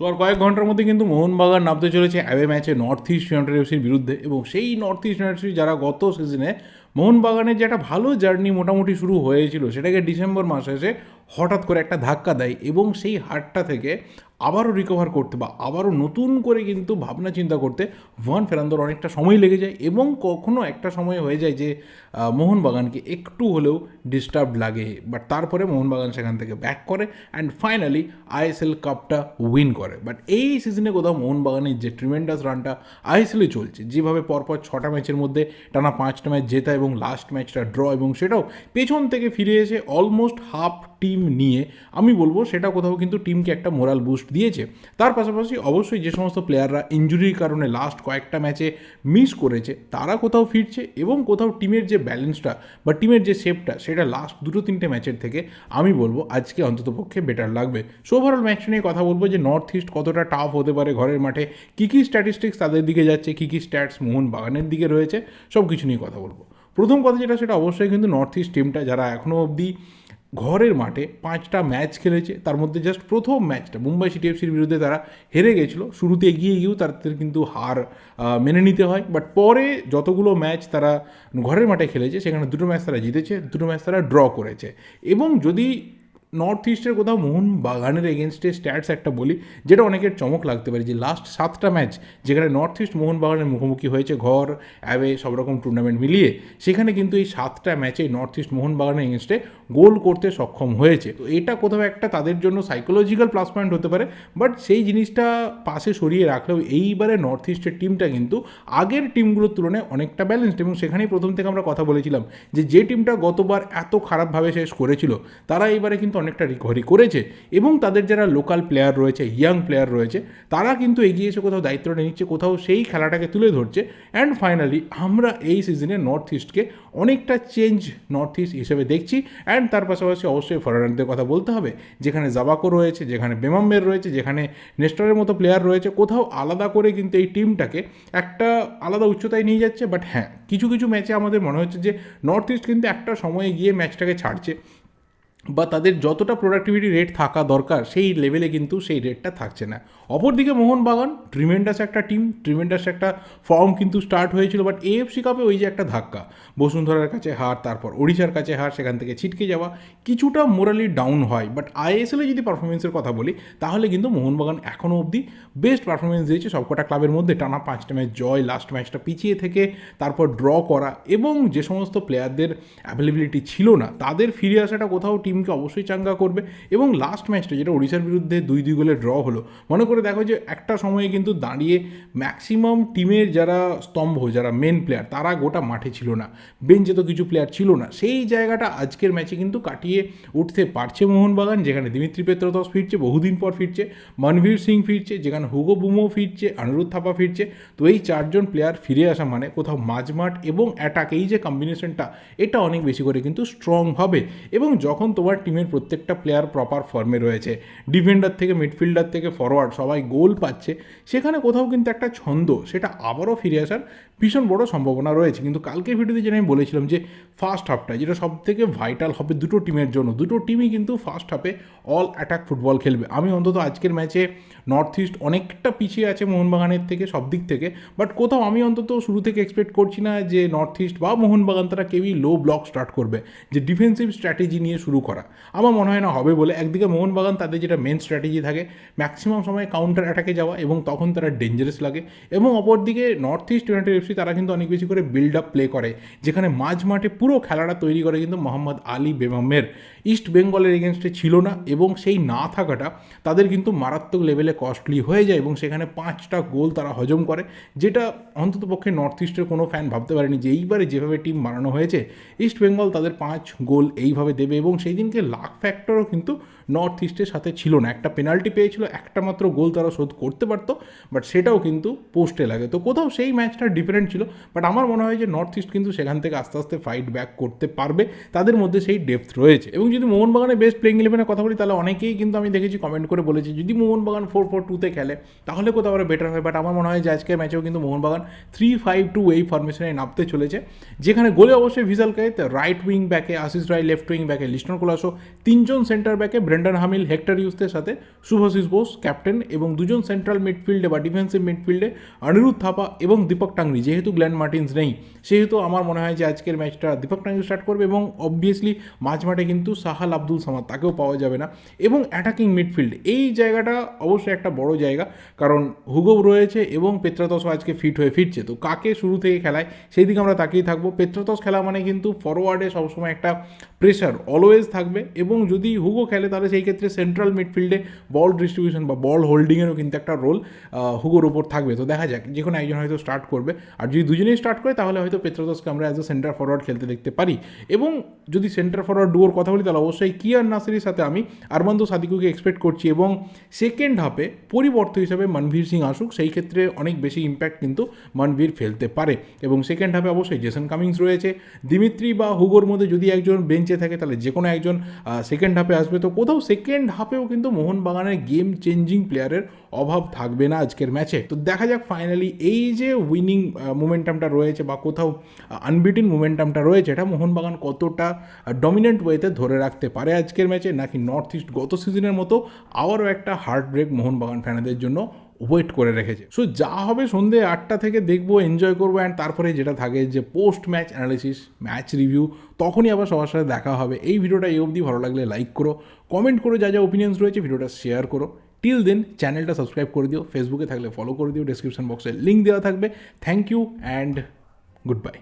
So আর কয়েক ঘণ্টার মধ্যে কিন্তু মোহনবাগান নামতে চলেছে অ্যাওয়ে ম্যাচে নর্থ ইস্ট ইউনাইটেড এফসির বিরুদ্ধে এবং সেই নর্থ ইস্ট ইউনাইটেড এফসি যারা গত সিজনে মোহনবাগানের যে একটা ভালো জার্নি মোটামুটি শুরু হয়েছিল, সেটাকে ডিসেম্বর মাসে এসে হঠাৎ করে একটা ধাক্কা দেয় এবং সেই হারটা থেকে আবারও রিকভার করতে বা আবারও নতুন করে কিন্তু ভাবনা চিন্তা করতে ভান ফেরান্দোর অনেকটা সময় লেগে যায় এবং কখনও একটা সময় হয়ে যায় যে মোহনবাগানকে একটু হলেও ডিস্টার্ব লাগে। বাট তারপরে মোহনবাগান সেখান থেকে ব্যাক করে অ্যান্ড ফাইনালি আইএসএল কাপটা উইন করে। বাট এই সিজনে কোথাও মোহনবাগানের যে ট্রিমেন্ডাস রানটা আইএসএলে চলছে। যেভাবে পরপর ছটা ম্যাচের মধ্যে টানা পাঁচটা ম্যাচ জেতা এবং লাস্ট ম্যাচটা ড্র এবং সেটাও পেছন থেকে ফিরে এসে অলমোস্ট হাফ টিম নিয়ে, আমি বলব সেটা কোথাও কিন্তু টিমকে একটা মোরাল বুস্ট দিয়েছে। তার পাশাপাশি অবশ্যই যে সমস্ত প্লেয়াররা ইঞ্জুরির কারণে লাস্ট কয়েকটা ম্যাচে মিস করেছে, তারা কোথাও ফিরছে এবং কোথাও টিমের যে ব্যালেন্সটা বা টিমের যে শেপটা সেটা লাস্ট দুটো তিনটে ম্যাচের থেকে আমি বলব আজকে অন্ততপক্ষে বেটার লাগবে। সো ওভারঅল ম্যাচটা নিয়ে কথা বলব যে নর্থ ইস্ট কতটা টাফ হতে পারে ঘরের মাঠে, কী কী স্ট্যাটিস্টিক্স তাদের দিকে যাচ্ছে, কী কী স্ট্যাটস মোহন বাগানের দিকে রয়েছে সব কিছু নিয়ে কথা বলব। প্রথম কথা যেটা, সেটা অবশ্যই কিন্তু নর্থ ইস্ট টিমটা যারা এখনও অবধি ঘরের মাঠে পাঁচটা ম্যাচ খেলেছে, তার মধ্যে জাস্ট প্রথম ম্যাচটা। মুম্বাই সিটি এফসির বিরুদ্ধে তারা হেরে গেছিল। শুরুতে এগিয়ে গিয়েও তাদের কিন্তু হার মেনে নিতে হয়। বাট পরে যতগুলো ম্যাচ তারা ঘরের মাঠে খেলেছে, সেখানে দুটো ম্যাচ তারা জিতেছে, দুটো ম্যাচ তারা ড্র করেছে। এবং যদি নর্থ ইস্টের কোথাও মোহন বাগানের এগেনস্টে স্ট্যাটস একটা বলি, যেটা অনেকের চমক লাগতে পারে যে লাস্ট সাতটা ম্যাচ যেখানে নর্থ ইস্ট মোহন বাগানের মুখোমুখি হয়েছে, ঘর অ্যাবে সব রকম টুর্নামেন্ট মিলিয়ে, সেখানে কিন্তু এই সাতটা ম্যাচে নর্থ ইস্ট মোহন বাগানের এগেনস্টে গোল করতে সক্ষম হয়েছে। তো এটা কোথাও একটা তাদের জন্য সাইকোলজিক্যাল প্লাস পয়েন্ট হতে পারে বাট সেই জিনিসটা পাশে সরিয়ে রাখলেও এইবারে নর্থ ইস্টের টিমটা কিন্তু আগের টিমগুলোর তুলনায় অনেকটা ব্যালেন্সড এবং সেখানেই প্রথম থেকে আমরা কথা বলেছিলাম যে যে টিমটা গতবার এত খারাপভাবে শেষ করেছিল, তারা এইবারে কিন্তু অনেকটা রিকভারি করেছে এবং তাদের যারা লোকাল প্লেয়ার রয়েছে ইয়াং প্লেয়ার রয়েছে, তারা কিন্তু এগিয়ে এসে কোথাও দায়িত্বটা নিচ্ছে, কোথাও সেই খেলাটাকে তুলে ধরছে। অ্যান্ড ফাইনালি আমরা এই সিজনে নর্থ ইস্টকে অনেকটা চেঞ্জ নর্থ ইস্ট হিসেবে দেখছি। অ্যান্ড তার পাশাপাশি অবশ্যই ফরেনারদের কথা বলতে হবে, যেখানে জাবাকো রয়েছে, যেখানে বেমাম্বের রয়েছে, যেখানে নেস্টরের মতো প্লেয়ার রয়েছে, কোথাও আলাদা করে কিন্তু এই টিমটাকে একটা আলাদা উচ্চতায় নিয়ে যাচ্ছে। বাট হ্যাঁ কিছু কিছু ম্যাচে আমাদের মনে হচ্ছে যে নর্থ ইস্ট কিন্তু একটা সময়ে গিয়ে ম্যাচটাকে ছাড়ছে। বা তাদের যতটা প্রোডাক্টিভিটি রেট থাকা দরকার, সেই লেভেলে কিন্তু সেই রেটটা থাকছে না। অপরদিকে মোহনবাগান ট্রিমেন্ডাস একটা টিম ট্রিমেন্ডাস একটা ফর্ম কিন্তু স্টার্ট হয়েছিল বাট এএফসি কাপে ওই যে একটা ধাক্কা। বসুন্ধরার কাছে হার, তারপর ওড়িশার কাছে হার, সেখান থেকে ছিটকে যাওয়া, কিছুটা মোরালি ডাউন হয় বাট আইএসএলে যদি পারফরমেন্সের কথা বলি, তাহলে কিন্তু মোহনবাগান এখনও অবধি বেস্ট পারফরমেন্স দিয়েছে সবকটা ক্লাবের মধ্যে। টানা পাঁচটা ম্যাচ জয় লাস্ট ম্যাচটা পিছিয়ে থেকে, তারপর ড্র করা, এবং যে সমস্ত প্লেয়ারদের অ্যাভেলেবিলিটি ছিল না, তাদের ফিরে আসাটা কোথাও টিমকে অবশ্যই চাঙ্গা করবে। এবং লাস্ট ম্যাচটা যেটা ওড়িশার বিরুদ্ধে দুই দুই গোলে ড্র হলো, মনে করে দেখো যে একটা সময়ে কিন্তু দাঁড়িয়ে ম্যাক্সিমাম টিমের যারা স্তম্ভ, যারা মেন প্লেয়ার তারা গোটা মাঠে ছিল না। বেঞ্চে তো কিছু প্লেয়ার ছিল না। সেই জায়গাটা আজকের ম্যাচে কিন্তু কাটিয়ে উঠতে পারছে মোহনবাগান, যেখানে দিমিত্রি পেত্রতস ফিরছে, বহুদিন পর ফিরছে, মনভীর সিং ফিরছে, যেখানে হুগো বুমো ফিরছে আনিরুদ্ধ থাপা ফিরছে। তো এই চারজন প্লেয়ার ফিরে আসা মানে কোথাও মাঝমাঠ এবং অ্যাটাক এই যে কম্বিনেশনটা এটা অনেক বেশি করে কিন্তু স্ট্রং হবে। এবং যখন তোমার টিমের প্রত্যেকটা প্লেয়ার প্রপার ফর্মে রয়েছে। ডিফেন্ডার থেকে মিডফিল্ডার থেকে ফরওয়ার্ড সবাই গোল পাচ্ছে। সেখানে কোথাও কিন্তু একটা ছন্দ, সেটা আবারও ফিরে আসার ভীষণ বড় সম্ভাবনা রয়েছে। কিন্তু কালকের ভিডিওতে যেটা আমি বলেছিলাম যে ফার্স্ট হাফটা যেটা সব থেকে ভাইটাল হবে দুটো টিমের জন্য। দুটো টিমই কিন্তু ফার্স্ট হাফে অল অ্যাটাক ফুটবল খেলবে। আমি অন্তত আজকের ম্যাচে নর্থ ইস্ট অনেকটা পিছিয়ে আছে মোহনবাগানের থেকে সব দিক থেকে। বাট কোথাও আমি অন্তত শুরু থেকে এক্সপেক্ট করছি না যে নর্থ ইস্ট বা মোহনবাগান তারা কেউই লো ব্লক স্টার্ট করবে। যে ডিফেন্সিভ স্ট্র্যাটেজি নিয়ে শুরু করা। আমার মনে হয় না হবে বলে একদিকে মোহনবাগান তাদের যেটা মেন স্ট্র্যাটেজি থাকে ম্যাক্সিমাম সময় কাউন্টার অ্যাটাকে যাওয়া এবং তখন তারা ডেঞ্জারাস লাগে এবং অপরদিকে নর্থ ইস্ট ইউনাইটেড এফসি তারা কিন্তু অনেক বেশি করে বিল্ড আপ প্লে করে, যেখানে মাঝ মাঠে পুরো খেলাটা তৈরি করে কিন্তু মোহাম্মদ আলী বেমামের ইস্ট বেঙ্গলের এগেনস্টে ছিল না এবং সেই না থাকাটা তাদের কিন্তু মারাত্মক লেভেলে কস্টলি হয়ে যায় এবং সেখানে পাঁচটা গোল তারা হজম করে, যেটা অন্ততপক্ষে নর্থ ইস্টের কোনো ফ্যান ভাবতে পারেনি যে এইবারে যেভাবে টিম বানানো হয়েছে ইস্ট বেঙ্গল তাদের পাঁচ গোল এইভাবে দেবে এবং সেই দিনকে লাখ ফ্যাক্টরও কিন্তু নর্থ ইস্টের সাথে ছিল না। একটা পেনাল্টি পেয়েছিল, একটা মাত্র গোল তারা শোধ করতে পারতো, বাট সেটাও কিন্তু পোস্টে লাগে। তো কোথাও সেই ম্যাচটা ডিফারেন্ট ছিল, বাট আমার মনে হয় যে নর্থ ইস্ট কিন্তু সেখান থেকে আস্তে আস্তে ফাইট ব্যাক করতে পারবে। তাদের মধ্যে সেই ডেপথ রয়েছে। এবং যদি মোহনবাগানের বেস্ট প্লেইং ইলেভেনের কথা বলি, তাহলে অনেকেই কিন্তু আমি দেখেছি কমেন্ট করে বলেছি, যদি মোহনবাগান ফোর ফোর টুতে খেলে, তাহলে কোথাও আরও বেটার হয়। বাট আমার মনে হয় যে আজকের ম্যাচেও কিন্তু মোহনবাগান থ্রি ফাইভ টু এই ফরমেশনে নামতে চলেছে। যেখানে গোলে অবশ্যই ভিজাল রাইট উইং ব্যাকে আশিস রায় লেফট উইং ব্যাকে লিস্টন কোলা আসো। তিনজন সেন্টার ব্যাকে ব্রেন্ডন হামিল হেক্টর ইউসদের সাথে শুভশিস বোস ক্যাপ্টেন এবং দুজন সেন্ট্রাল মিডফিল্ডে বা ডিফেন্সিভ মিডফিল্ডে অনিরুদ্ধ থাপা এবং দীপক টাংরি। যেহেতু গ্ল্যান মার্টিন্স নেই, সেহেতু আমার মনে হয় যে আজকের ম্যাচটা দীপক টাংরি স্টার্ট করবে এবং অবভিয়াসলি মাঝ মাঠে কিন্তু সাহাল আব্দুল সামাদ, তাকেও পাওয়া যাবে না। এবং অ্যাটাকিং মিডফিল্ড এই জায়গাটা অবশ্যই একটা বড় জায়গা, কারণ হুগো রয়েছে এবং পেত্রাতসও আজকে ফিট হয়ে ফিরছে। তো কাকে শুরু থেকে খেলায়, সেই দিকে আমরা তাকিয়ে থাকব। পেত্রাতস খেলা মানে কিন্তু ফরওয়ার্ডে সবসময় একটা প্রেশার অলওয়েজ থাকবে এবং যদি হুগো খেলে, তাহলে সেই ক্ষেত্রে সেন্ট্রাল মিডফিল্ডে বল ডিস্ট্রিবিউশন বা বল হোল্ডিংয়েরও কিন্তু একটা রোল হুগোর ওপর থাকবে। তো দেখা যাক যে কোনো একজন হয়তো স্টার্ট করবে। আর যদি দুজনেই স্টার্ট করে, তাহলে হয়তো পেত্রাতসকে আমরা অ্যাজ এ সেন্টার ফরওয়ার্ড খেলতে দেখতে পারি। এবং যদি সেন্টার ফরওয়ার্ড ডুয়োর কথা বলি, তাহলে অবশ্যই কিয়ার নাসিরের সাথে আমি, আরমান্দ সাদিকুকে এক্সপেক্ট করছি এবং সেকেন্ড হাফে পরিবর্ত হিসাবে মনভীর সিং আসুক, সেই ক্ষেত্রে অনেক বেশি ইম্প্যাক্ট কিন্তু মনভীর ফেলতে পারে। এবং সেকেন্ড হাফে অবশ্যই জেসন কামিংস রয়েছে। দিমিত্রি বা হুগোর মধ্যে যদি একজন বেঞ্চে থাকে, তাহলে যে কোনো একজন সেকেন্ড হাফে আসবে। তো কোথাও সেকেন্ড হাফেও কিন্তু মোহনবাগানের গেম চেঞ্জিং প্লেয়ারের অভাব থাকবে না আজকের ম্যাচে তো দেখা যাক ফাইনালি এই যে উইনিং মোমেন্টামটা রয়েছে বা কোথাও আনবিটিন মোমেন্টামটা রয়েছে, এটা মোহনবাগান কতটা ডমিনেন্ট ওয়েতে ধরে রাখতে পারে আজকের ম্যাচে নাকি নর্থ ইস্ট গত সিজনের মতো আবারও একটা হার্ট ব্রেক মোহনবাগান ফ্যানেদের জন্য ওয়েট করে রেখেছে। সো যা হবে সন্ধে আটটা থেকে দেখব এনজয় করব অ্যান্ড তারপরে যেটা থাকে যে post match analysis match review তখনই আবার সবার সাথে দেখা হবে। এই ভিডিওটা এই অবধি। ভালো লাগলে লাইক করো কমেন্ট করো, যা যা ওপিনিয়ন্স রয়েছে ভিডিওটা শেয়ার করো। টিল দেন চ্যানেলটা সাবস্ক্রাইব করে দিও। ফেসবুকে থাকলে ফলো করে দিও। ডিসক্রিপশন বক্সে লিঙ্ক দেওয়া থাকবে। Thank you and good bye